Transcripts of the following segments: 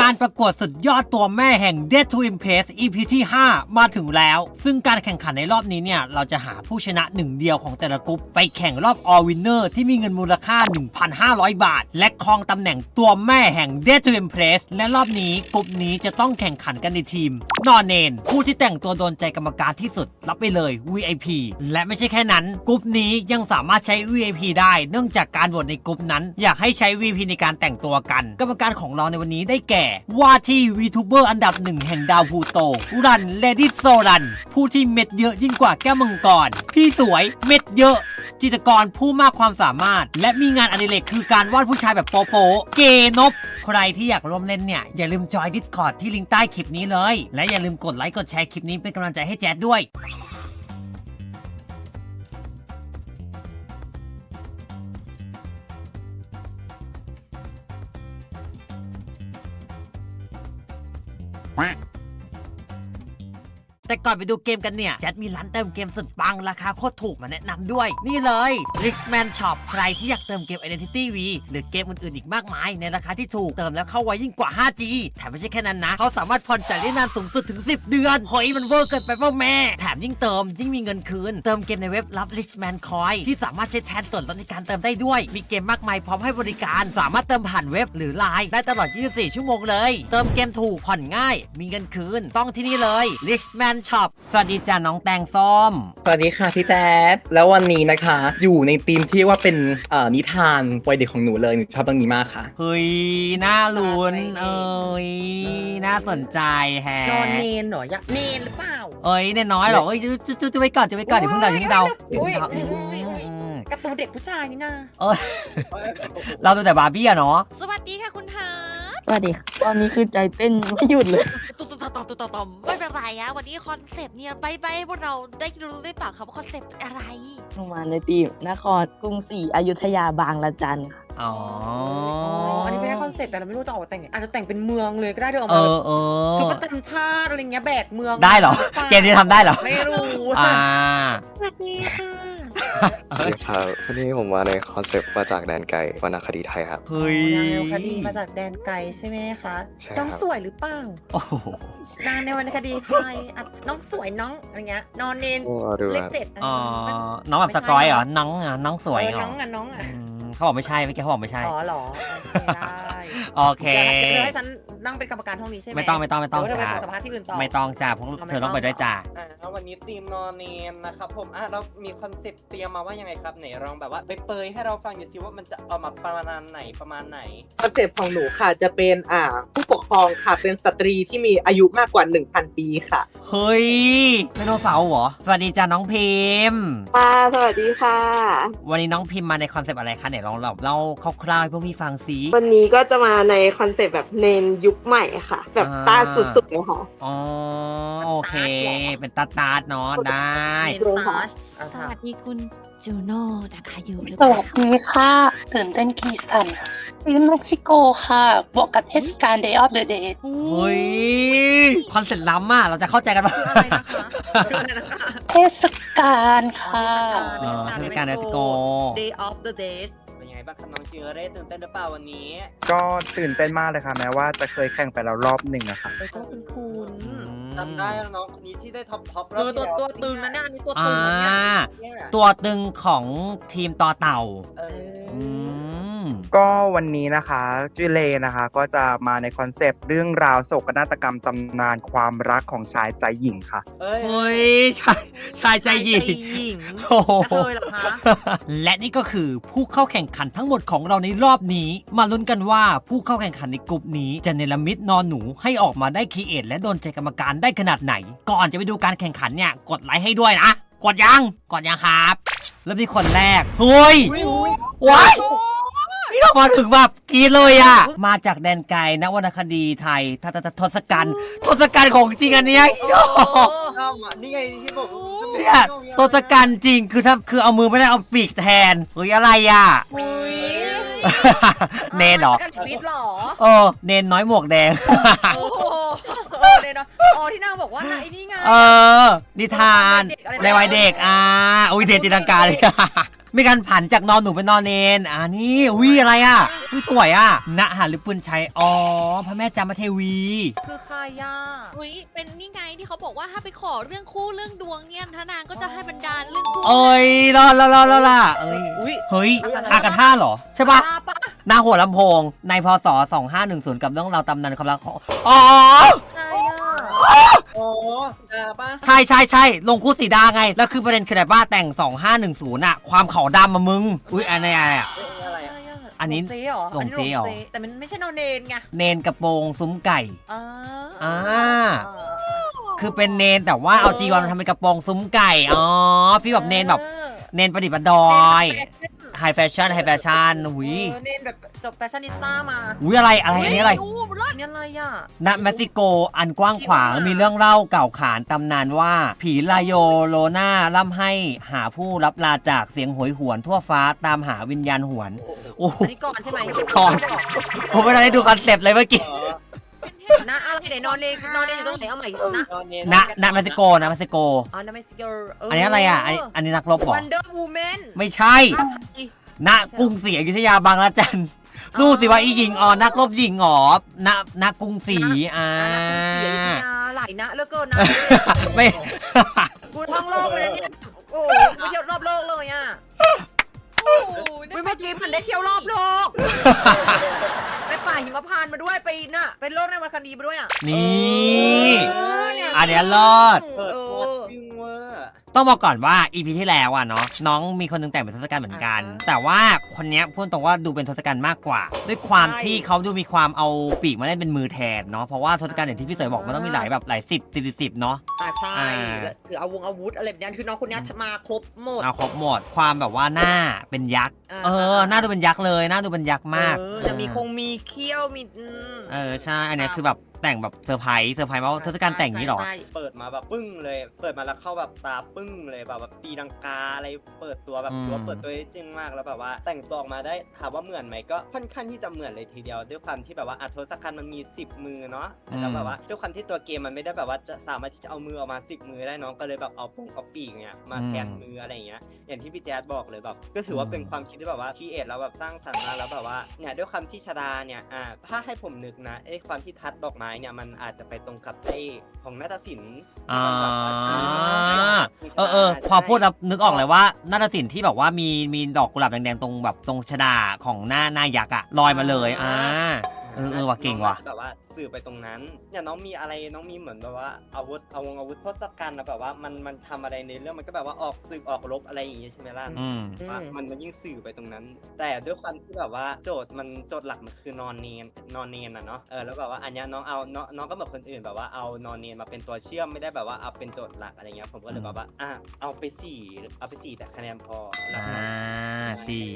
การประกวดสุดยอดตัวแม่แห่ง Dead to Impress EP ที่ 5 มาถึงแล้ว ซึ่งการแข่งขันในรอบนี้เนี่ย เราจะหาผู้ชนะหนึ่งเดียวของแต่ละกลุ่มไปแข่งรอบ All Winner ที่มีเงินมูลค่า 1,500 บาท และครองตำแหน่งตัวแม่แห่ง Dead to Impress และรอบนี้กลุ่มนี้จะต้องแข่งขันกันในทีม นอนเนน ผู้ที่แต่งตัวโดนใจกรรมการที่สุด รับไปเลย VIP และไม่ใช่แค่นั้นกลุ่มนี้ยังสามารถใช้ VIP ได้ เนื่องจากการโหวตในกลุ่มนั้น อยากให้ใช้ VIP ในการแต่งตัวกัน กรรมการของเราในวันนี้ได้แก่ว่าที่ VTuber อันดับหนึ่งแห่งดาวพูโต รันเลดี้โซรัน ผู้ที่เม็ดเยอะยิ่งกว่าแก้วมังกร พี่สวยเม็ดเยอะจิตรกรผู้มากความสามารถ และมีงานอดิเรกคือการวาดผู้ชายแบบโปโปเกนบ ใครที่อยากร่วมเล่นเนี่ย อย่าลืมจอยดิสคอร์ดที่ลิงก์ใต้คลิปนี้เลย และอย่าลืมกดไลค์กดแชร์คลิปนี้เป็นกำลังใจให้แจ๊ดด้วย แต่ก่อนไปดูเกมกันเนี่ยแจ๊ดมีร้านเติมเกมสุดปังราคาโคตรถูกมาแนะนำด้วย นี่เลย Richman Shop ใครที่อยากเติมเกม Identity V หรือเกมอื่นๆอีกมากมาย ในราคาที่ถูกเติมแล้วเข้าไวยิ่งกว่า 5G แถมไม่ใช่แค่นั้นนะ เขาสามารถผ่อนจ่ายได้นานสูงสุดถึง 10 เดือนเฮ้ยมันเวอร์เกินไปเปล่าแม่ แถมยิ่งเติมยิ่งมีเงินคืน เติมเกมในเว็บรับ Richman Coin ที่สามารถใช้แทนส่วนลดในการเติมได้ด้วย มีเกมมากมายพร้อมให้บริการ สามารถเติมผ่านเว็บหรือไลน์ได้ตลอด 24 ชั่วโมงเลย เติมเกมถูกผ่อนง่าย มีเงินคืน ต้องที่นี่เลย Richman Shop สวัสดีจ้าน้องแตงส้ม สวัสดีค่ะพี่แจ๊ดแล้ววันนี้นะคะ อยู่ในธีมที่ว่าเป็นเอ่อนิทานวัยเด็กของหนูเลยหนูชอบเรื่องนี้มากค่ะ เฮ้ย น่าลุ้น เอ้ย น่าสนใจแฮะนอนเนนเหรออยากเนนหรือเปล่า เอ้ยเนี่ยน้อยเหรอเอ้ยจุ๊จุ๊จุ๊ไว้ก่อนจุ๊ไว้ก่อนเดี๋ยวเพิ่งเดาอย่าเพิ่งเดาอย่าอุ้เพิ่ยงเดาอุ้ยอือุ้ยมอุ้ยอืมการ์ตูนเด็กผู้ชายนี่นะเอ้ยเราดูแต่บาร์บี้อะเนาะสวัสดีค่ะคุณฮาร์ดสวัสดีค่ะตอนนี้คือใจเต้นไม่หยุดเลยตุ๊ ตุ๊ตตตุ๊ตตอมไม่เป็นไรอะวันนี้คอนเซปต์เนี่ยใบใบพวกเราได้รู้ได้เปล่าครับว่าคอนเซปต์เป็นอะไร ลงมาในทีมนครกรุงศรีอยุธยาบางละจันค่ะ อ๋ออันนี้ไม่ได้คอนเซ็ปต์แต่เราไม่รู้จะออกมาแต่งไงอาจจะแต่งเป็นเมืองเลยก็ได้เดี๋ยวออกเอมาอเออ คือประจำชาติอะไรเงี้ยแบกเมืองได้เหรอ เกมนี้ทำได้เหรอ ไม่รู้ อ่า สวัสดีค่ะ สวัสดีครับวันนี้ผมมาในคอนเซปต์มาจากแดนไกลวรรณคดีไทยครับ เฮ้ย นางในวรรณคดีมาจากแดนไกลใช่ไหมคะใช่ครับ น้องสวยหรือเปล่าโอ้โหนางในวรรณคดีไทยอะน้องสวยน้องอะไรเงี้ยนอนเนนโอ้ดูเลคขรับเจ็ดอ๋อมันน้องแบบสกอยเหรอ น้องอะน้องสวยเออเหรอน้องอะน้องอะอืมเขาบอกไม่ใช่เมื่อกี้เขาบอกไม่ใช่ อ๋อเหรอโอเคได้โอเค เดี๋ยวให้ฉัน นั่งเป็นกรรมการห้องนี้ใช่ไหมไม่ต้องไม่ต้องไม่ต้องเดี๋ยวเราจ้าไปสัมภาษณ์ที่อื่นต่อ ไม่ต้องจ้าพวกเอาไม่เธอต้องไปต้องด้วยจ้าอ่าวันนี้ทีมนอนเนนนะครับผมอะเรามีคอนเซปต์เตรียมมาว่ายังไงครับไหนลองแบบว่าไปเปยๆให้เราฟังหน่อยสิว่ามันจะเอามาประมาณไหนประมาณไหน คอนเซปต์ของหนูค่ะจะเป็นอ่าผู้ปกครองค่ะเป็นสตรีที่มีอายุมากกว่า 1,000 ปีค่ะเฮ้ยไดโนเสาร์เหรอสวัสดีจ้าน้องพิมพ์ป้าสวัสดีค่ะ วันนี้น้องพิมพ์มาในคอนเซปต์อะไรคะไหนลองเล่าเล่าคร่าวๆให้พวกพี่ฟังสิวันนี้ก็จะมาในคอนเซปต์แบบเนนยุคใหม่ค่ะ แบบอ่าตาสุดๆเลยค่ะ อ๋อโอเค เป็นตาตาดเนาะได้เนนตาชอะสค่ะวัสดีคุณจูโน่นะคะอยู่หรือสเปล่าวัสดีค่ะ ตื่นเต้นกีสันวินเม็กซิโกค่ะ บวกกับเทศกาล Day of the Dead เฮ้ยคอนเซ็ปต์ล้ำอะ เราจะเข้าใจกันปะคืออะไรนะคะคืออะไรนะคะเทศกาลค่ะ อ๋อเทศกาลเม็กซิโก Day of the Days เป็นยังไง บ้างครับน้องเจอเร่ตื่นเต้นหรือเปล่าวันนี้ก็ตื่นเต้นมากเลยค่ะ แม้ว่าจะเคยแข่งไปแล้วรอบหนึ่งอะค่ะเออก็คุณคุณจำได้แล้วน้องคนนี้ที่ได้ท็อปท็อปเออตัวตัวตึงนะเนี่ยอันนี้ตัวอ่าตึงนะเนี่ยเนี่ยตัวตึงของทีมต่อเต่า เออ อืม ก็วันนี้นะคะจูเลนะคะ ก็จะมาในคอนเซปต์เรื่องราวโศกนาฏกรรมตำนานความรักของชายใจหญิงค่ะ เอ้ยเฮ้ยชายชายใจหญิงใจหญิงโอ้โหกระเทยเหรอคะและนี่ก็คือผู้เข้าแข่งขันทั้งหมดของเราในรอบนี้ มาลุ้นกันว่าผู้เข้าแข่งขันในกลุ่มนี้จะเนรมิตนอนหนูให้ออกมาได้คีเอทและโดนใจกรรมการได้ขนาดไหน ก่อนจะไปดูการแข่งขันเนี่ยกดไลค์ให้ด้วยนะกดยังกดยังครับเริ่มที่คนแรกเฮ้ยอุ้ยอุ้ยว้าย พี่เรามาถึงแบบกรีดเลยอะ มาจากแดนไกลนะวรรณคดีไทยทททศกัณฐ์ทศกัณฐ์ของจริงอันเนี้ยอีดอกข้ามอะนี่ไงที่บอกเนี่ยทศกัณฐ์จริงคือถ้าคือเอามือไม่ได้เอาปีกแทนเฮ้ยอะไรอะอุ้ยเนนเหรอกันชีวิตเหรอเออเนนน้อยหมวกแดงโอ้โหเออเนนเนาะอ๋อที่นางบอกว่าไอ้นี่ไงเออนิทานในวัยเด็กอ่าอุ้ยเดนตีลังกาเลย มีการผันจากนอนหนูเป็นนอนเนนอ่านี่วิอะไรอะวิสวยอะณหาหรือปืนชัยอ๋อพระแม่จามเทวี คือใครย่าอุ้ยเป็นนี่ไงที่เขาบอกว่าถ้าไปขอเรื่องคู่เรื่องดวงเนี่ยทนางก็จะให้บันดาลเรื่องคู่เอ้ยรอรอรอรอรอเอ้ยอุ้ยเฮ้ยอะไรอากาท่าเหรอใช่ปะตาปะหน้าหัวลำโพงในพศ2510 กับเรื่องราวตำนานความรักของอ๋อ ใช่ย่าโอ้ดาปะใช่ใช่ใช่ลงคู่สีดาไง แล้วคือประเด็นคืออะไรบ้าแต่ง 2510อะความขาวดำมามึง อุ๊ยอันนี้อะไรอะเอ้ยอะไรอะอันนี้หลงเจ๊เหรอหลงเจ๊เหรอ นนี้แต่มันไม่ใช่นอนเนนไงเนนกระโปรงซุ้มไก่อ่าอ่าคือเป็นเนนแต่ว่าเอาจีวรมาทำเป็นกระโปรงซุ้มไก่อ๋อฟีลแบบเนนแบบเนนประดิษฐ์ประดอย ไฮแฟชั่นไฮแฟชั่นอุ้ยเออเนนแบบจบแฟชั่นนิสต้ามาอุ้ยอะไรอะไรอันนี้อะไร โโหรอดอันนี่อะไรอะ ณเม็กซิโกอันกว้างขวางจริงอะมีเรื่องเล่าเก่าขานตำนานว่า ผีลาโยโลนาล่ำให้หาผู้รับลาจากเสียงโหยหวนทั่วฟ้าตามหาวิญญาณหวน โอ้โห อันนี้ก่อนใช่ไหมก่อน ผมไม่ได้ดูคอนเซปต์เลยเมื่อกี้อ๋อเป็ นเทพนะอะไรไหนนอนเนนนอนเนนอยู่ตรงไหนเอาใหม่นะนอนเนนณณเม็กซิโกนะเม็กซิโก อ๋อนาเมสเกอร์อันนี้อะไรอะอันนี้อันนี้นักรบเหรอวันเดอร์วูแมนไม่ใช่ณกรุงศรีอยุธยาบางละจันสู้สิว่าอีหญิงอ๋อนักรบหญิงอ๋อณณกรุงศรีอ่าเสียยาหลายนะเหลือเกินนะไม่กูท่องโลกเลยเนี่ยโอ้โหไปเที่ยวรอบโลกเลยอะโอ้โหเฮ้ยเมื่อกี้มันได้เที่ยวรอบโลก ไปป่าหิมพานต์มาด้วยไปน่ะไปโลกในวันคดีมาด้วยอะนี่ เออเนี่ยอันเนี้ยรอด เปิดเอตัวอจึงเวอร์ ต้องบอกก่อนว่าอีพีที่แล้วอะเนาะน้องมีคนหนึงแต่งเป็นทศกัณฐ์เหมือนกัน อ่าฮะแต่ว่าคนเนี้ยพูดตรงว่าดูเป็นทศกัณฐ์มากกว่า ด้วยความใช่ที่เขาดูมีความเอาปีกมาเล่นเป็นมือแทนเนาะเพราะว่าทศกัณฐ์อย่างที่พี่เสยบอกมันต้องมีหลายแบบหลายสิบสิบสิบเนาะ อ่าใช่อ่าถือเอาวงอาวุธอะไรแบบนี้คือน้องคนนี้มาครบหมด เอาครบหมดความแบบว่าหน้าเป็นยักษ์อ่า เออหน้าดูเป็นยักษ์เลยหน้าดูเป็นยักษ์มากเออจะมีคงมีเขี้ยวมีอืม เออใช่อันเนี้ยคือแบบ แต่งแบบเซอร์ไพรส์เซอร์ไพรส์ว่าทศกัณฐ์แต่งอย่างนี้หรอ ใช่เปิดมาแบบปึ้งเลย เปิดมาแล้วเข้าแบบตาปึ้งเลยแบบแบบตีดังกาอะไรเปิดตัวแบบอืมตัวเปิดตัวได้จริงมากแล้วแบบว่า แต่งตัวออกมาได้ถามว่าเหมือนไหมก็ค่อนข้างที่จะเหมือนเลยทีเดียวด้วยความที่แบบว่าอัทศกัณฐ์มันมี 10 มือเนาะแล้วแบบว่าด้วยความที่ตัวเกมมันไม่ได้แบบว่าจะสามารถที่จะเอามือออกมา 10 มือได้น้องก็เลยแบบเอาปงเอาปีกเนี่ยมาแทนมืออะไรอย่างเงี้ย อย่างที่พี่แจ๊ดบอกเลยแบบก็ถือว่าเป็นความคิดที่แบบว่าที่เอ็ดแล้วแบบสร้างสรรค์มาแล้วแบบว่าเนี่ยด้วยความที่ชดาเนี่ยอ่าถ้าให้ผมนึกนะไอ้ความที่ทัดดอกไม้เนี่ยมันอาจจะไปตรงกับไอ้ของนาฏศิลป์ที่มันแบบว่าอ่าที่มันเออเออพอพูดแล้วนึกออกเลยว่านาฏศิลป์ที่แบบว่ามีมีดอกกุหลาบแดงๆตรงแบบตรงชดาของหน้าหน้ายักษ์อะลอยมาเลยอ่า เออเออว่ะเก่งว่ะ น้อน่าจแบบว่าสื่อไปตรงนั้นเนี่ยน้องมีอะไรน้องมีเหมือนแบบว่าอาวุธเอาวงอาวุธทศกัณฐ์นะแบบว่ามันมันทำอะไรในเรื่องมันก็แบบว่าออกศึกออกรบอะไรอย่างงี้ใช่ไหมล่ะ อืมว่ามันมันยิ่งสื่อไปตรงนั้น แต่ด้วยความที่แบบว่าโจทย์มันโจทย์หลักมันคือนอนเนนนอนเนนอะเนาะเออแล้วแบบว่าอันเนี้ยน้องเอาน้องน้องก็เหมือนคนอื่นแบบว่าเอานอนเนนมาเป็นตัวเชื่อมไม่ได้แบบว่าเอาเป็นโจทย์หลักอะไรเงี้ยผมก็เลยแบบว่าอะเอาไปสี่เอาไปสี่แต่คะแนนพอแล้วอ่าก็สี่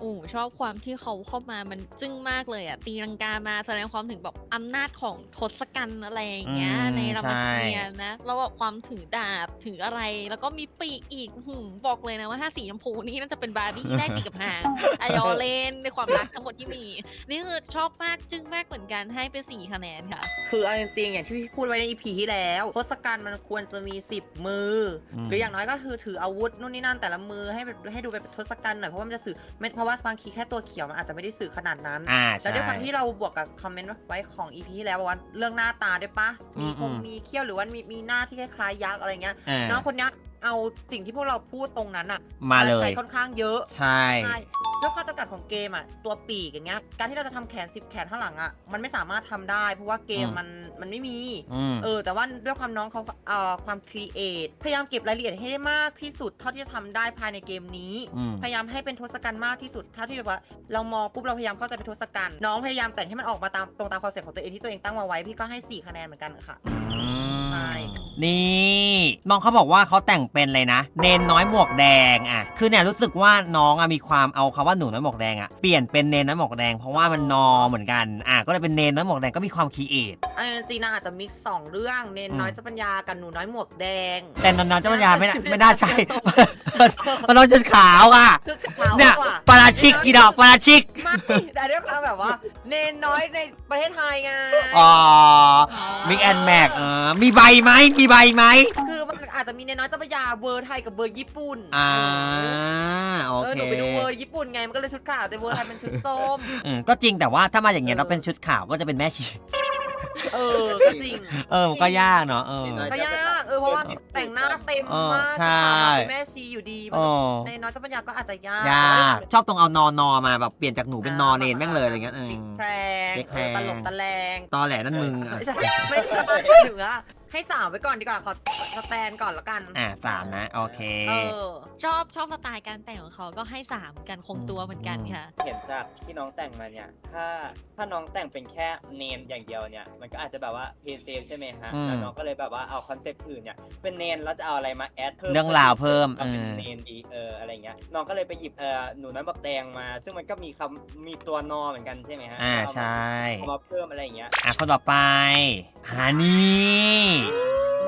โอ้ชอบความที่เขาเข้ามามันจึ้งมากเลยอะตีลังกามาแสดงความถึงแบบอำนาจของทศกัณฐ์อะไรอย่างเงี้ย อืมในรามใช่เกียรติ์นะแล้วแบบความถือดาบถืออะไร แล้วก็มีปีกอีกหืมบอกเลยนะว่าถ้าสีชมพูนี่น่าจะเป็นบาร์บี้ ได้ปีกกับหางอายอเล่นในความรักทั้งหมดที่มี นี่คือชอบมากจึ้งมากเหมือนกันให้ไปสี่คะแนนค่ะ คือเอาจริงๆอย่างที่พี่พูดไว้ในอีพีที่แล้วทศกัณฐ์มันควรจะมี 10 มืออม หรืออย่างน้อยก็คือถืออาวุธนู่นนี่นั่นแต่ละมือให้แบบให้ดูเป็นทศกัณฐ์หน่อยเพราะว่ามันจะสื่อไม่เพราะว่าบางทีแค่ตัวเขียวมันอาจจะไม่ได้สื่อขนาดนั้นอ่าแล้ใช่วด้วยความที่เราบวกกับคอมเมนต์ไว้ของอีพีที่แล้วว่าเรื่องหน้าตาด้วยปะมีคงอืม มีเขี้ยวหรือว่ามีมีหน้าที่คล้ายๆยักษ์อะไรเงี้ยอ่าน้องคนเนี้ยเอาสิ่งที่พวกเราพูดตรงนั้นอะมาเลใช้ยค่อนข้างเยอะใช่ ใช่ ด้วยข้อจำกัดของเกมอะตัวปีกอย่างเงี้ยการที่เราจะทำแขน10แขนข้างหลังอะมันไม่สามารถทำได้ เพราะว่าเกมอืม มันมันไม่มี อืม เออแต่ว่าด้วยความน้องเขาเอ่อความครีเอทพยายามเก็บรายละเอียดให้ได้มากที่สุดเท่าที่จะทำได้ภายในเกมนี้ อืม พยายามให้เป็นทศกัณฐ์มากที่สุดเท่าที่แบบว่าเรามองปุ๊บเราพยายามเข้าใจเป็นทศกัณฐ์น้องพยายามแต่งให้มันออกมาตามตรงตามคอนเซ็ปต์ของตัวเองที่ตัวเองตั้งมาไว้พี่ก็ให้ 4 คะแนนเหมือนกันค่ะ อืม ใช่ นี่น้องเขาบอกว่าเขาแต่งเป็นเลยนะ เนนน้อยหมวกแดงอะคือเนี่ยรู้สึกว่าน้องอะมีความเอาคำว่าหนูน้อยหมวกแดงอะเปลี่ยนเป็นเนนน้อยหมวกแดงเพราะว่ามันนอเหมือนกันอะก็เลยเป็นเนนน้อยหมวกแดงก็มีความคีเอทอันจริงๆนางอาจจะมิกซ์สองเรื่อง เนนน้อยอืม เจ้าปัญญากับหนูน้อยหมวกแดง แต่นอนๆเจ้าปัญญาไม่น่าไม่น่าใช่ มันน้องจนขาวอะ คือขาวเนี่ยกว่าปาราชิกกี่ดอกปาราชิก ไม่แต่ด้วยความแบบว่า เนนน้อยในประเทศไทยไง อ๋อมิกแอนแม็กเออมีใบไหมมีใบไหมคือมันอาจจะมีมีในน้อยเจ้าพระยาเวอร์ไทยกับเวอร์ญี่ปุ่นอ่าโอเออเคหนูไปดูเวอร์ญี่ปุ่นไงมันก็เลยชุดขาวแต่เวอร์ไทยเป็นชุดส้ม อืมก็จริงแต่ว่าถ้ามาอย่างเงี้ยเออเราเป็นชุดขาวก็จะเป็นแม่ชีเออก็จริงเออมันก็ยากเนาะเออ ก็ยากเออเพราะว่าแต่งหน้าเต็มเออมากใช่ชุดขาวมาเป็นแม่ชีอยู่ดีอ๋อในน้อยเจ้าพระยาก็อาจจะยากยากชอบตรงเอานอนอมาแบบเปลี่ยนจากหนูเป็นนอเนนแม่งเลยอะไรเงี้ยเออพลิกแพลงพลิกแพเอลองตลกตะแลงตอแหลนั่นมึงอะไม่ใช่ไม่ใช่ถึงอะ ให้สาวไว้ก่อนดีกว่าขอสแตนก่อนแล้วกันอะสามนะโอเค เออ ชอบชอบสไตล์การแต่งของเขาก็ให้สามกันคงตัวเหมือนกันค่ะ เห็นจากที่น้องแต่งมาเนี่ย ถ้าถ้าน้องแต่งเป็นแค่เนนอย่างเดียวเนี่ย มันก็อาจจะแบบว่าเพย์เซฟใช่ไหมฮะ อืมแล้วน้องก็เลยแบบว่าเอาคอนเซ็ปต์อื่นเนี่ย เป็นเนนแล้วจะเอาอะไรมาแอดเพิ่มเรื่องราวเพิ่มก็เป็นเออ เนนดีเอออะไรเงี้ย น้องก็เลยไปหยิบเออหนูน้อยบักแตงมา ซึ่งมันก็มีคำมีตัวนอเหมือนกันใช่ไหมฮะอ่าก็เมใช่ เอามาเพิ่มอะไรอย่างเงี้ย อะคนต่อไปฮานี่อืม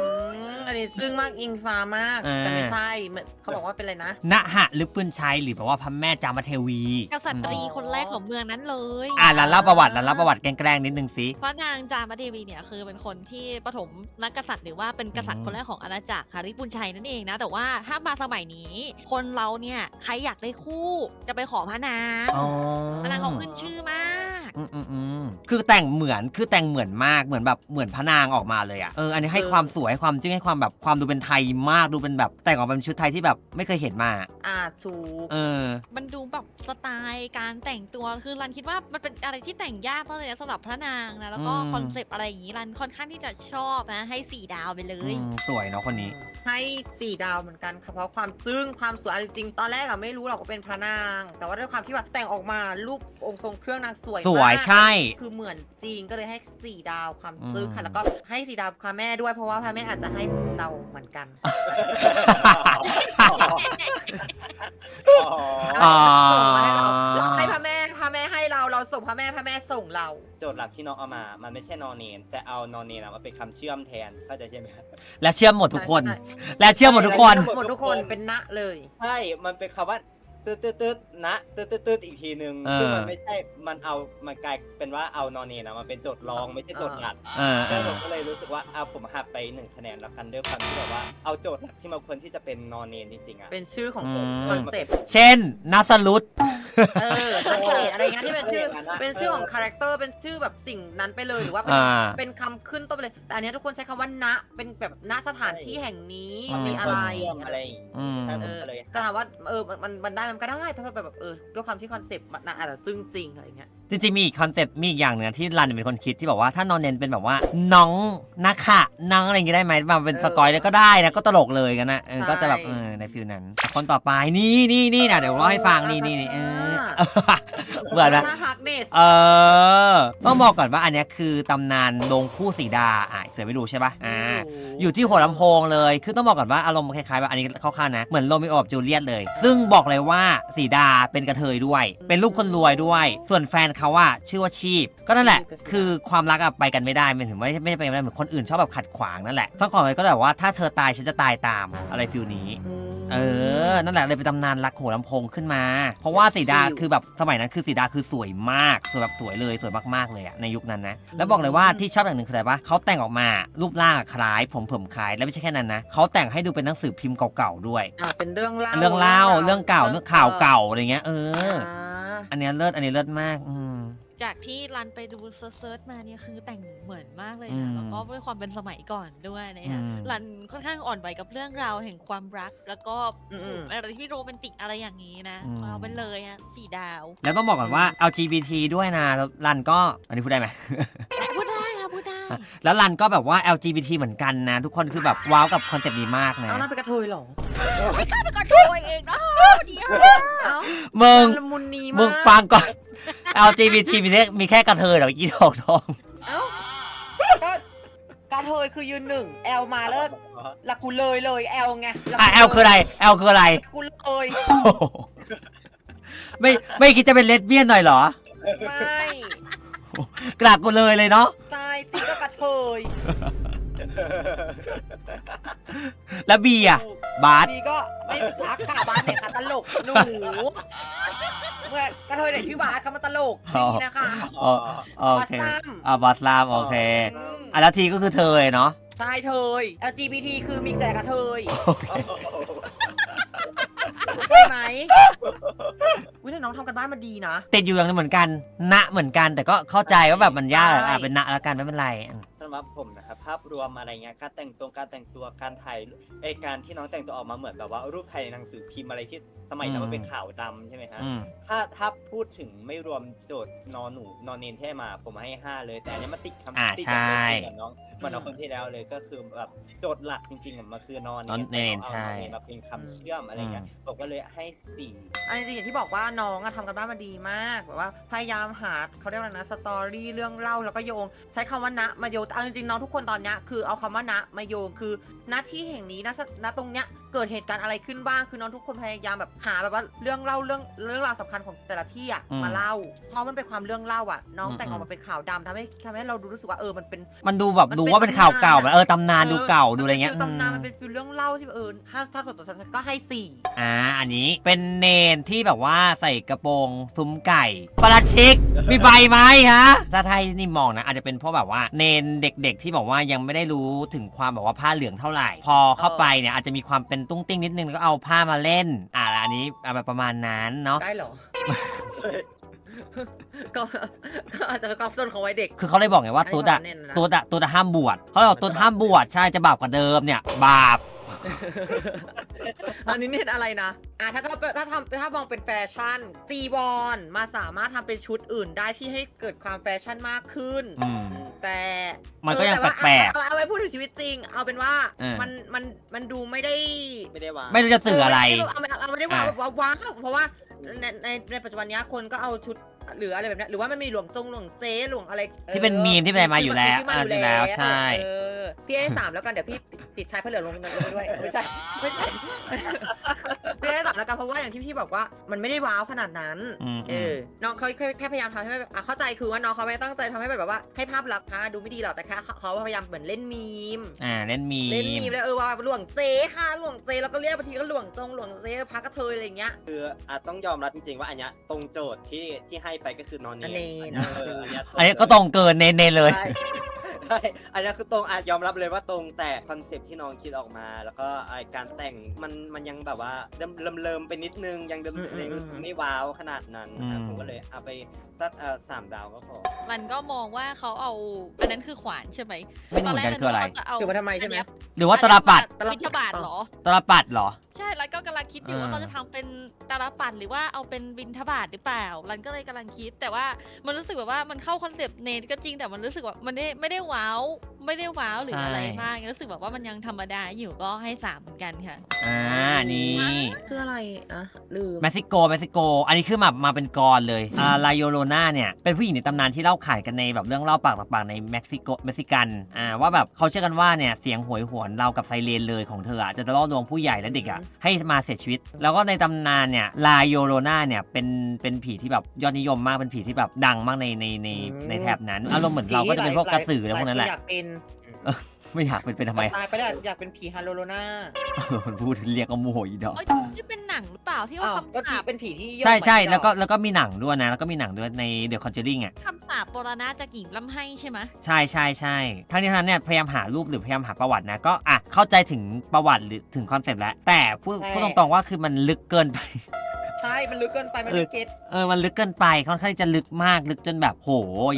อันนี้ซึ่งมากอิงฟ้ามากอ่าแต่ไม่ใช่เหมือนเขาบอกว่าเป็นอะไรนะณหะหรือปืนชัยหรือแปลว่าพระแม่จามเทวีกษัตรีคนแรกของเมืองนั้นเลย อะแล้วเล่าประวัติแล้วเล่าประวัติแกล้งๆนิดนึงสิ พระนางจามเทวีเนี่ยคือเป็นคนที่ปฐมนักกษัตริย์หรือว่าเป็นกษัตริย์คนแรกของอาณาจักรหาริปุญชัยนั่นเองนะ แต่ว่าถ้ามาสมัยนี้ คนเราเนี่ยใครอยากได้คู่จะไปขอพระนางอ๋อพระนางเขาขึ้นชื่อมาก อืมอืมอืมคือแต่งเหมือนคือแต่งเหมือนมากเหมือนแบบเหมือนพระนางออกมาเลยอะเอออันนี้ให้เออความสวยให้ความจึ้งให้ความแบบความดูเป็นไทยมากดูเป็นแบบ แต่งออกมาเป็นชุดไทยที่แบบไม่เคยเห็นมา อ่าถูกเออ มันดูแบบสไตล์การแต่งตัวคือรันคิดว่ามันเป็นอะไรที่แต่งยากมากเลยนะสำหรับพระนางนะแล้วก็อืม คอนเซปต์อะไรอย่างนี้รันค่อนข้างที่จะชอบนะให้สี่ดาวไปเลอืย มสวยเนาะคนนี้ ให้สี่ดาวเหมือนกันค่ะเพราะความซึ้งความสวยจริงๆตอนแรกอะไม่รู้หรอกว่าเป็นพระนาง แต่ว่าด้วยความที่ว่าแต่งออกมารูปองค์ทรงเครื่องนางสวยสวยมากใช่คือเหมือนจริงก็เลยให้สี่ดาวความซึ้งอืค่ะม แล้วก็ให้สี่ดาวพระแม่ด้วยเพราะว่าพระแม่อาจจะให้เราเหมือนกัน อ๋อ ส่งมาให้เราเราให้พระแม่พระแม่ให้เราเราส่งพระแม่พระแม่ส่งเรา โจทย์หลักที่น้องเอามา มันไม่ใช่นอนเนน แต่เอานอนเนนอะมาเป็นคำเชื่อมแทน เข้าใจใช่ไหมครับ และเชื่อมหมดทุกคนใช่และเชื่อมหมดทุกคน หมดทุกคนเป็นณเลย ใช่ มันเป็นคำว่า ตืดตืดตืดนะตืดตืดตืดอีกทีนึงเออ ซึ่งมันไม่ใช่มันเอามันกลายเป็นว่าเอานอนเนนอะมันเป็นโจทย์รองไม่ใช่โจทย์หลักเออเอแล้วผอมก็เลยรู้สึกว่าเอาผมหักไปหนึ่งคะแนนแล้วกันด้วยความที่แบบว่าเอาโจทย์หลักที่มันควรที่จะเป็นนอนเนนจริงๆอะเป็นชื่อของอืมคอนเซปต์ เช่นนัสลุดเออสังเกตอะไรเงี้ยที่เป็นชื่อเออเป็นชื่อของคาแรคเตอร์ เป็นชื่อแบบสิ่งนั้นไปเลยหรือว่าเป็นอ่า เป็นคำขึ้นต้นไปเลย แต่อันเนี้ยทุกคนใช้คำว่าณ เป็นแบบณสถานที่แห่งนี้อืมมีอะไรเชื่อมอะไรอย่างงี้อืม ใช่ผเอมอก็เลยแต่ถามว่าเออมันมันมันได้มันก็ได้ถ้าแบบเออด้วยความที่คอนเซปต์มันอาจจะจึ้งจริงอะไรเงี้ยจริงๆมีอีกคอนเซปต์มีอีกอย่างหนึ่งที่รันเป็นคนคิดที่บอกว่าถ้านอนเนนเป็นแบบว่าน้องนะคะน้องอะไรอย่างงี้ได้ไหมมาเป็นเออสกอยเลยก็ได้นะก็ตลกเลยกันนะเออใช่ก็จะแบบเออในฟิลนั้น คนต่อไปนี่นี่นี่นะเดี๋ยวเล่าให้ฟังนี่นี่นี่เออ เบื่อนะน่าฮักเนสเออต้องบอกก่อนว่าอันเนี้ยคือตำนานลงคู่สีดาอะเสือไปดูใช่ปะอ่าอยู่ที่หัวลำโพงเลย คือต้องบอกก่อนว่าอารมณ์คล้ายๆแบบอันนี้เข้าๆนะ เหมือนโรมิโอกับจูเลียตเลย ซึ่งบอกเลยว่าสีดาเป็นกระเทยด้วย เป็นลูกคนรวยด้วย ส่วนแฟนเขาอะชื่อว่าชีพ ก็นั่นแหละ คือความรักอะไปกันไม่ได้มันถึงไม่ไม่ได้ไปกันไม่ได้เหมือนคนอื่นชอบแบบขัดขวางนั่นแหละต้องก่อนเลยก็แบบว่าถ้าเธอตายฉันจะตายตามอะไรฟิลนี้ เออ นั่นแหละเลยเป็นตำนานรักหัวลำโพงขึ้นมา เพราะว่าสีดาคือแบบสมัยนั้นคือสีดาคือสวยมากสวยแบบสวยเลยสวยมากๆเลยอะในยุคนั้นนะ แล้วบอกเลยว่าที่ชอบอย่างหนึ่งคืออะไรปะเขาแต่งออกมารูปร่างอะคล้าย ผมผมคล้าย แล้วไม่ใช่แค่นั้นนะเขาแต่งให้ดูเป็นหนังสือพิมพ์เก่าๆด้วย อ่าเป็นเรื่องเล่าเรื่องเล่าเรื่องเก่าเรื่องข่าวเก่าอะไรเงี้ยเออ อ่า อันเนี้ยเลิศอันนี้เลิศมากอืม จากที่รันไปดูเซิร์ชๆมาเนี่ยคือแต่งเหมือนมากเลยอืนะมแล้วก็ด้วยความเป็นสมัยก่อนด้วยนะคะอืมรันค่อนข้างอ่อนไหวกับเรื่องราวแห่งความรัก แล้วก็อืมอะไรที่โรแมนติกอะไรอย่างนี้นะเอาไปเลยอะสี่ดาว แล้วต้องบอกก่อนว่า LGBT ด้วยนะแล้วรันก็อันนี้พูดได้ไหมพูดได้ค่ะพูดได้ แล้วรันก็แบบว่า LGBT เหมือนกันนะ ทุกคนคือแบบว้าวกับคอนเซปต์นี้มากนะเอานั่นเป็นกระเทยเหรอก็โชยเองนะเดียวเอ้ามึงละมุนนีมึมางกฟังก่อน LGBT มีแค่มีแค่กระเทยเหรออีดอกทอง เอ้าก็กระเทยคือยืนหนึ่งแอลมาแล้วหลักกูเลยเลยแอลไงหกอะกู L คืออะไร L คืออะไร หลักกูเลยโอ้โหไม่ไม่คิดจะเป็นเลสเบี้ยนหน่อยเหรอไม่กราบกูเลยเลยเนาะ ใช่สิก็กระเทย แล้วบีอะ บาสดีก็ไม่รักกาบาสเนี่ยค่ะตลกหนูเมื่อกระเทยเนี่ยชื่อบาสเขามาตลกไม่มีนะคะอ๋อโอเคบาสซ้ำอ่าบอสลามโอเคอืมอะแล้วทีก็คือเธอเนาะใช่เธย LGBT คือมีแต่กระเทยเข้า ใจไหมวิแต่น้องทำกันบ้านมาดีนะ ติดอยู่อย่างนึงเหมือนกัน ณ เหมือนกัน แต่ก็เข้าใจว่าแบบมันยากใช่อะเป็นณแล้วกันไม่เป็นไรอืมสำหรับผมนะครับภาพรวมอะไรเงี้ยการแต่งตัวการแต่งตัวการถ่ายไอยการที่น้องแต่งตัวออกมาเหมือนแบบว่ารูปถ่ายในหนังสือพิมพ์อะไรที่สมัยนั้นมันเป็นข่าวดำใช่ไหมฮะอืม ถ้าถ้าพูดถึงไม่รวมโจทย์นอนหนูนอนเนนที่ให้มาผมให้ห้าเลย แต่อันนี้มันติดอ่าคำติดกับใช่ตัวจริงกับน้องเหมือนน้องคนที่แล้วเลยก็คือแบบโจทย์หลักจริงๆอะมันคือนอนนอนเนนแต่ใช่ เอานอนเนนมาเป็นคำเชื่อมอะไรเงี้ยผมก็็เลยให้สี่อันจริงๆอย่างที่บอกว่าน้องอะทำกันบ้านมาดีมากแบบว่าพยายามหาเขาเรียกว่าอะไรนะสตอรี่เรื่องเล่าแล้วก็โยง ใช้คำว่าณมาโยงแต่เอาจริงๆน้องทุกคนตอนเนี้ยคือเอาคำว่าณมาโยงคือณที่แห่งนี้ณณตรงเนี้ย เกิดเหตุการณ์อะไรขึ้นบ้าง คือน้องทุกคนพยายามแบบหาแบบว่าเรื่องเล่าเรื่องเรื่องราวสำคัญของแต่ละที่อะอืมมาเล่า เพราะมันเป็นความเรื่องเล่าอะน้องอืมแต่งออกมาเป็นข่าวดำทำให้ทำให้เราดูรู้สึกว่าเออมันเป็น มันดูแบบมันดูเป็นว่าเป็นข่าวเก่าตำนานอะเออตำนานดูเก่าดูอะไรเงี้ยมันเป็นฟิลตำนานอืมันเป็นฟิลเรื่องเล่าที่แบบเออถ้าถ้าส่วนตัวฉันก็ให้สี่อ่าอันนี้เป็นเนนที่แบบว่าใส่กระโปรงซุ้มไก่ ประหลัดชิก มีใบไหมฮะถ้าไทยนี่มองนะอาจจะเป็นเพราะแบบว่า เนนเด็กๆ ที่บอกว่ายังไม่ได้รู้ถึงความแบบว่าผ้าเหลืองเท่าไหร่ พอเข้าไปเนี่ยอาจจะมีความเป็นตุ้งติ้งนิดนึงแล้วก็เอาผ้ามาเล่น อ่าอันนี้เอาแบบประมาณนั้นเนาะ ได้เหรอ ก็ก็อาจจะเป็นความสนของวัยเด็ก คือเขาเลยบอกไงว่าอันนี้ตุ๊ดอะความเน้นนะ ตุ๊ดอะตุ๊ดอะห้ามบวชเขาบอกตุ๊ดห้ามบวชใช่จะบาปกว่าเดิมเนี่ย บาป อันนี้เน้นอะไรนะ อะถ้าถ้าถ้าทำถ้ามองเป็นแฟชั่นจีวอนมาสามารถทำเป็นชุดอื่นได้ที่ให้เกิดความแฟชั่นมากขึ้น อืม แต่มันก็ยังเออต่ว่าแปลกๆเอาเอาเอาไว้พูดถึงชีวิตจริง เอาเป็นว่าเออ มันมันมันดูไม่ได้ไม่ได้วางไม่รู้จะสื่ออะไร เอาไม่เอาเอาไม่ได้ว่าอะแบบว่าว้าวเพราะว่าในในในปัจจุบันเนี้ยคนก็เอาชุดหรืออะไรแบบเนี้ยหรือว่ามันมีหลวงจงหลวงเจ๊หลวงอะไรที่เป็นมีมที่เป็นมาอยู่แล้วที่มาอยู่อะอยู่แล้วใช่ เออพี่ให้สามแล้วกันเดี๋ยวพี่ ติดชายพระเหลืองลงลงไปด้วย ไม่ใช่ไม่ใช่พี่ให้สามแล้วกันเพราะว่าอย่างที่พี่บอกว่ามันไม่ได้ว้าวขนาดนั้น อืม เออ น้องเขาแค่แค่พยายามทำให้อะเข้าใจคือว่าน้องเขาไม่ตั้งใจทำให้แบบว่าให้ภาพลักษณ์พระดูไม่ดีหรอกแต่แค่เขาพยายามเหมือนเล่นมีม อ่าเล่นมีมเล่นมีมเลยเออว่าหลวงเจค่ะหลวงเจแล้วก็เรียกบางทีก็หลวงจงหลวงเจพระกระเทยอะไรอย่างเงี้ย คืออาจต้องยอมรับจริงๆว่าอันเนี้ยตรงโจทย์ที่ที่ให้ไปก็คือนอนเนอันนเนน เอออันเนี้ยอันนี้ก็ตรงเกินเนนๆเลย ใช่ ใช่อันเนี้ยคือตรงอาจยอมรับเลยว่าตรงแต่คอนเซ็ปต์ที่น้องคิดออกมา แล้วก็ไอ้การแต่งมันมันยังแบบว่าเริ่มเริ่มๆไปนิดนึงยังเดิมอืมอืมยังรู้สึกไม่ว้าวขนาดนั้นนะครับอืม ผมก็เลยเอาไปสักเอ่อสามดาวก็พอมันก็มองว่าเขาเอา อันนั้นคือขวานใช่ไหมไม่รู้เหมือนกันคืออะไรตแกเราจเอาคือมาทำไมใช่ไหม หรือว่าตาลปัดบิณฑบาตเหรอตาลปัดเหรอ ใช่รันก็กำลังคิดอยู่ว่าอ่า เขาจะทำเป็นตาลปัดหรือว่าเอาเป็นบินทบาทหรือเปล่ารันก็เลยกำลังคิด แต่ว่ามันรู้สึกแบบว่ามันเข้าคอนเซปต์เนทก็จริงแต่มันรู้สึกว่ามันไม่ไม่ได้ว้าวไม่ได้ว้าวหรืออะไรมากรู้สึกแบบว่ามันยังธรรมดาอยู่ก็ให้สามเหมือนกันค่ะ อ่า นี่ คืออะไรอะลืม เม็กซิโก เม็กซิโก อันนี้คือมามาเป็นกรเลย อ่า ลาโยโลนาเนี่ย เป็นผู้หญิงในตำนานที่เล่าขานกันในแบบเรื่องเล่าปากต่อปากในเม็กซิโก เม็กซิกัน อ่า ว่าแบบเขาเชื่อกันว่าเนี่ย เสียงโหวยหวนเรากับไซเรนเลยของเธออะจะล่อลวงผู้ใหญ่และเด็กอะให้มาเสียชีวิต แล้วก็ในตำนานเนี่ยลาโยโลนาเนี่ยเป็นเป็นผีที่แบบยอดนิยมมากเป็นผีที่แบบดังมากในในในในแถบนั้นอารมณ์เหมือนเราก็จะเป็นพวกกระสืออะไรพวกนั้นแหละอยากเป็น ไม่อยากเป็นเป็นทำไมตายไปแล้วอยากเป็นผีฮาโลโลนามันพูดเรียกก็โมโหอีดอก เอ้ยที่เป็นหนังหรือเปล่าที่ว่าอ้าวก็คำผีสาปเป็นผีที่ยอมใช่ใช่มาที่แล้วก็ดอแล้วก็มีหนังด้วยนะ แล้วก็มีหนังด้วยใน The Conjuring อะ คำสาปโบราณจากหญิงลำให้ใช่ไหมใช่ใช่ใช่ทั้งนี้ทั้งนั้นเนี่ยพยายามหารูปหรือพยายามหาประวัตินะ ก็อะเข้าใจถึงประวัติหรือถึงคอนเซปต์แล้ว แต่พูดใช่พูดตรงๆว่าคือมันลึกเกินไป ใช่ มันลึกเกินไป มันไม่เก็ตเออมันลึกเกินไปค่อนข้างจะลึกมากลึกจนแบบโห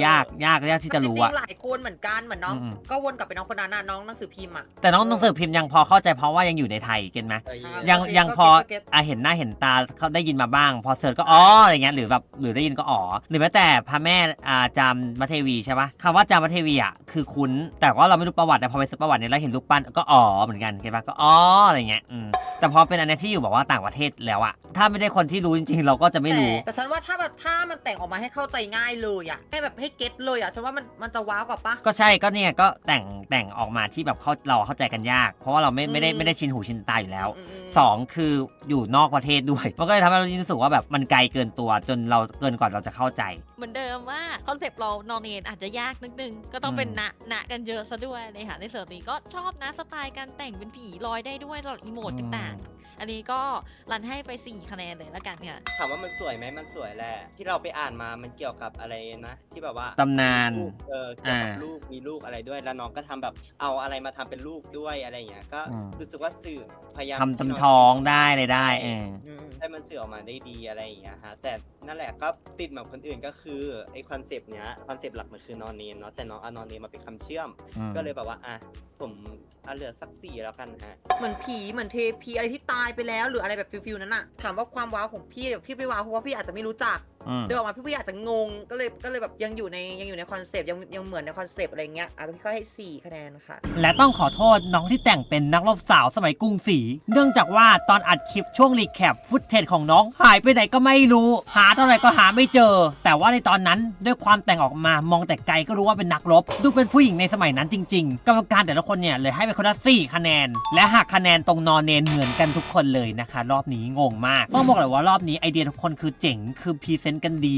ยากยากยากที่จะรู้จริอะงๆหลายคนเหมือนกันเหมือนน้องอืมก็วนกลับไปน้องคนนั้นน่ะน้องหนังสือพิมพ์อะแต่น้องหนังสือพิมพ์ยังพอเข้าใจเพราะว่ายังอยู่ในไทยเก็ตไหมเอออ่ายังก็เก็ตยังก็พอเก็ตอะเห็นหน้าเห็นตาเขาได้ยินมาบ้าง พอเสิร์ชก็อ๋ออะไรเงี้ยหรือแบบหรือได้ยินก็อ๋อหรือแม้แต่พระแม่อ่าจามมัทเทวีใช่ปะคำว่าจามมัทเทวีอะคือคุ้น แต่ว่าเราไม่รู้ประวัติแต่พอไปซื้อประวัติเนี่ยแล้วเห็นรูปปั้นก็อ๋อเหมือนกันเก็ตปะก็อ๋ออะไรเงี้ยอืมแต่พอเป็นอันเนี้ยที่อยู่บอกว่าต่างประเทศแล้วอะถ้าไม่ได้คนที่รู้จริงๆ เราก็จะไม่รู้ แต่แต่ฉันว่าถ้าแบบถ้ามันแต่งออกมาให้เข้าใจง่ายเลยอะให้แบบให้เก็ตเลยอะฉันว่ามันมันจะว้าวกว่าปะ ก็ใช่ก็เนี่ยก็แต่งแต่งออกมาที่แบบเขาเราเข้าใจกันยาก เพราะว่าเราไม่ไม่ได้อืม ไม่ได้ชินหูชินตาอยู่แล้วอืมๆสองคืออยู่นอกประเทศด้วย มันก็เลยทำให้เรารู้สึกว่าแบบมันไกลเกินตัว จนเราเกินกว่าเราจะเข้าใจ เหมือนเดิมว่าคอนเซปต์เรานอนเนนอาจจะยากนิดนึง ก็ต้องเป็นอืมณณกันเยอะซะด้วยในค่ะในเสิร์ฟนี้ก็ชอบนะสไตล์การแต่งเป็นผีลอยได้ด้วยตลอดอีโมดต่างอั นนี้ก็รันให้ไป4คะแนนเลยละกันค่ะ ถามว่ามันสวยไหมมันสวยแหละ ที่เราไปอ่านมามันเกี่ยวกับอะไรนะ ที่แบบว่าตำนานลูกเออเกี่ยวกับอ่าลูกมีลูกอะไรด้วย แล้วน้องก็ทำแบบเอาอะไรมาทำเป็นลูกด้วยอะไรอย่างเงี้ยก็อืม รู้สึกว่าสื่อพยายามทำที่น้ ตำท้องได้เลยได้เออ ให้มันสื่อออกมาได้ดีอะไรอย่างเงี้ยฮะแต่นั่นแหละก็ติดเหมือนคนอื่นก็คือไอคอนเซปต์เนี้ยคอนเซปต์หลักมันคือนอนเนมเนาะแต่น้องเอานอนเนมมาเป็นคำเชื่อมอืมก็เลยแบบว่าอะผมเอาเหลือสักสี่แล้วกันฮะ เหมือนผีเหมือนเทพีอะไรที่ ตายไปแล้วหรืออะไรแบบฟิลๆนั้นอะถามว่าความว้าวของพี่แบบพี่ไม่ว้าวเพราะว่าพี่อาจจะไม่รู้จัก อืม เดินออกมาพี่พี่อาจจะงงก็เลยก็เลยแบบยังอยู่ในยังอยู่ในคอนเซปต์ยังยังเหมือนในคอนเซปต์อะไรเงี้ยอะพี่ก็ให้สี่คะแนนค่ะ และต้องขอโทษน้องที่แต่งเป็นนักรบสาวสมัยกรุงศรี เนื่องจากว่าตอนอัดคลิปช่วงรีแคปฟุตเทจของน้องหายไปไหนก็ไม่รู้ หาเท่าไหร่ก็หาไม่เจอ แต่ว่าในตอนนั้นด้วยความแต่งออกมามองแต่ไกลก็รู้ว่าเป็นนักรบ ดูเป็นผู้หญิงในสมัยนั้นจริง ๆ กรรมการแต่ละคนเนี่ยเลยให้ไปคนละ4คะแนน และหักคะแนนตรงนอนเนนเหมือนกันทุกคนเลยนะคะ รอบนี้งงมากต้องบอกเลยว่ารอบนี้ไอเดียทุกคนคือเจ๋งคือพรีเซนต์กันดี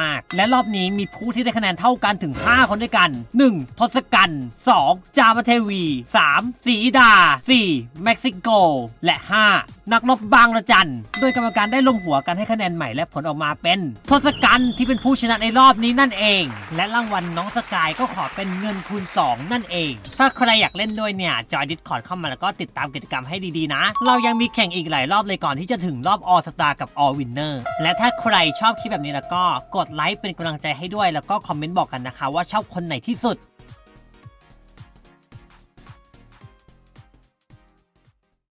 มากๆ และรอบนี้มีผู้ที่ได้คะแนนเท่ากันถึง 5 คนด้วยกัน 1. ทศกัณฐ์ 2. จามเทวี 3. สีดา 4. เม็กซิโก และ 5. นักรบบางระจัน โดยกรรมการได้ลงหัวกันให้คะแนนใหม่และผลออกมาเป็นทศกัณฐ์ที่เป็นผู้ชนะในรอบนี้นั่นเอง และรางวัลน้องสกายก็ขอเป็นเงินคูณ 2 นั่นเอง ถ้าใครอยากเล่นด้วยเนี่ยจอยดิสคอร์ดเข้ามาแล้วก็ติดตามกิจกรรมให้ดีๆนะ เรายังมีแข่งอีกหลายรอบเลยก่อนที่จะถึงรอบ All Star กับ All Winner และถ้าใครชอบคลิปแบบนี้แล้วก็กดไลค์เป็นกำลังใจให้ด้วย แล้วก็คอมเมนต์บอกกันนะคะ ว่าชอบคนไหนที่สุด